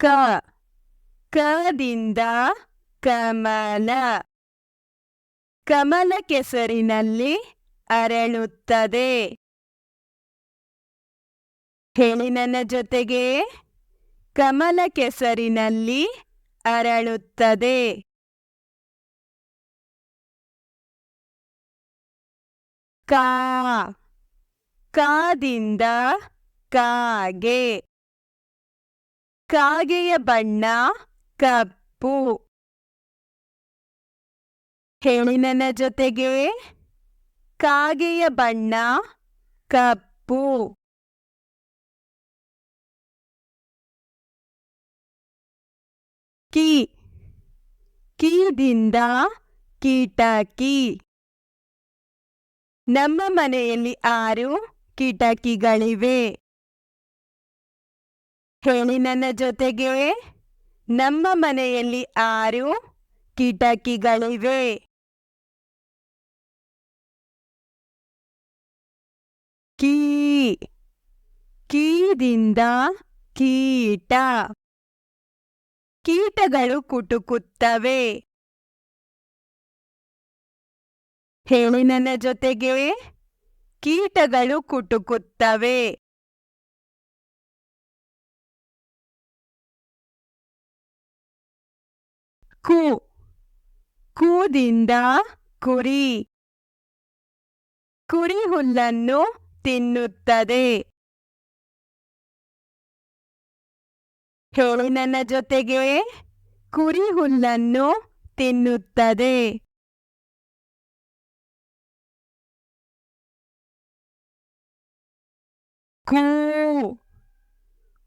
ಕ ಕದಿಂದ ಕಮಲ. ಕಮಲ ಕೆಸರಿನಲ್ಲಿ ಅರಳುತ್ತದೆ. ಹೇಳಿ ನನ್ನ ಜೊತೆಗೆ ಕಮಲ ಕೆಸರಿನಲ್ಲಿ ಅರಳುತ್ತದೆ. ಕಾ, ಕಾದಿಂದ ಕಾಗೆ. ಕಾಗೆಯ ಬಣ್ಣ, ಕಪ್ಪು. ಹೇಳಿ ನನ್ನ ಜೊತೆಗೆ ಕಾಗೆಯ ಬಣ್ಣ, ಕಪ್ಪು. ಕೀ. ಕೀದಿಂದ ಕೀಟಕಿ. ನಮ್ಮ ಮನೆಯಲ್ಲಿ ಆರು ಕಿಟಕಿಗಳಿವೆ. ಹೇಳಿ ನನ್ನ ಜೊತೆಗೆ. ನಮ್ಮ ಮನೆಯಲ್ಲಿ ಆರು ಕಿಟಕಿಗಳಿವೆ ಕೀ, ಕೀದಿಂದ ಕೀಟ. ಕೀಟಗಳು ಕುಟುಕುತ್ತವೆ. ಹೇಳಿ ನನ್ನ ಜೊತೆಗೆ. ಕೀಟಗಳು ಕುಟುಕುತ್ತವೆ. ಕು. ಕೂದಿಂದ ಕುರಿ. ಕುರಿ ಹುಲ್ಲನ್ನು ತಿನ್ನುತ್ತದೆ. ಹೇಳಿ ನನ್ನ ಜೊತೆಗೆ ಕುರಿ ಹುಲ್ಲನ್ನು ತಿನ್ನುತ್ತದೆ. ಕೂ.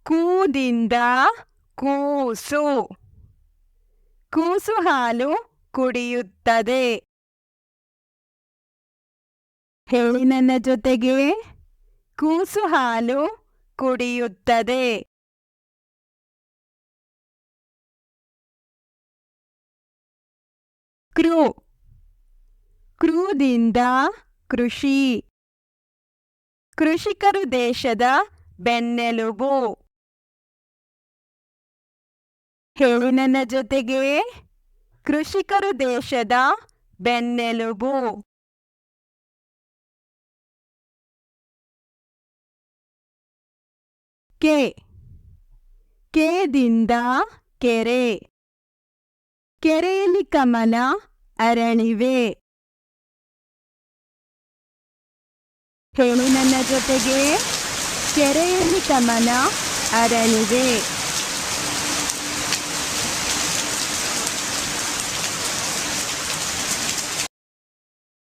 ಕೂದಿಂದ ಕೂಸು. ಕೂಸು ಹಾಲು ಕುಡಿಯುತ್ತದೆ. ಹೇಳಿ ನನ್ನ ಜೊತೆಗೆ. ಕೂಸು ಹಾಲು ಕುಡಿಯುತ್ತದೆ. ಕ್ರೂ. ಕ್ರೂದಿಂದ ಕೃಷಿ. ಕೃಷಿಕರು ದೇಶದ ಬೆನ್ನೆಲುಬು. ಹೇಳಿ ನನ್ನ ಜೊತೆಗೆ ಕೃಷಿಕರು ದೇಶದ ಬೆನ್ನೆಲುಬು. ಕೆ. ಕೆದಿಂದ ಕೆರೆ. ಕೆರೆಯಲ್ಲಿ ಕಮಲ ಅರಣಿವೆ ಹೇಳಿ ನನ್ನ ಜೊತೆಗೆ ಕೆರೆಯಲ್ಲಿ ಕಮಲ, ಅರಳಿವೆ.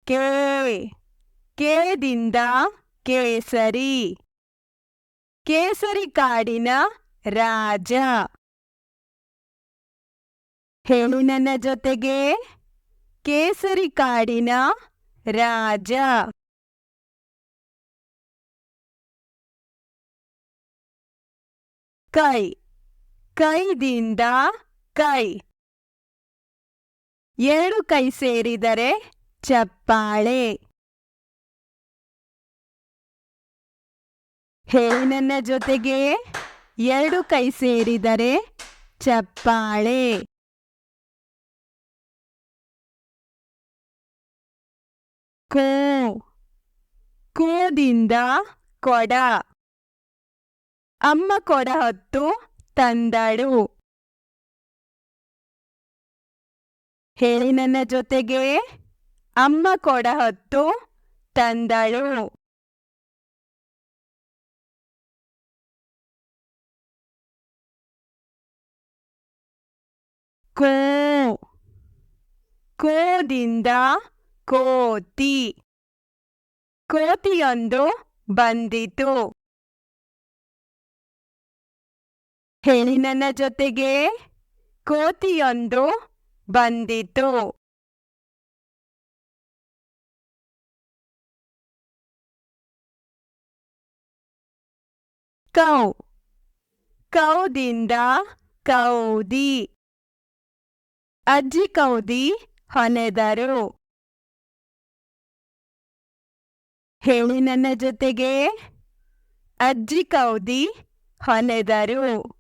ಕೇ ಕೇದಿಂದ ಕೇಸರಿ. ಕೇಸರಿ ಕಾಡಿನ ರಾಜ. ಹೇಳು ನನ್ನ ಜೊತೆಗೆ. ಕೇಸರಿ ಕಾಡಿನ ರಾಜ. ಕೈ. ಕೈದಿಂದ ಕೈ. ಎರಡು ಕೈ ಸೇರಿದರೆ ಚಪ್ಪಾಳೆ. ಹೇಳಿ ನನ್ನ ಜೊತೆಗೆ. ಎರಡು ಕೈ ಸೇರಿದರೆ ಚಪ್ಪಾಳೆ. ಕೋ. ಕೋದಿಂದ ಕೊಡ. ಅಮ್ಮ ಕೊಡ ಹೊತ್ತು ತಂದಳು. ಹೇಳಿ ನನ್ನ ಜೊತೆಗೆ. ಅಮ್ಮ ಕೊಡ ಹೊತ್ತು ತಂದಳು. ಕೋ ಕೋದಿಂದ ಕೋತಿ. ಕೋತಿಯೊಂದು ಬಂದಿತು. ಹೇಳಿ ನನ್ನ ಜೊತೆಗೆ. ಕೋತಿಯೊಂದು ಬಂದಿತು. ಕೌ ಕೌದಿಂದ ಕೌದಿ. ಅಜ್ಜಿ ಕೌದಿ ಹೊನೆದರು. ಹೇಳಿ ನನ್ನ ಜೊತೆಗೆ. ಅಜ್ಜಿ ಕೌದಿ ಹೊನೆದರು.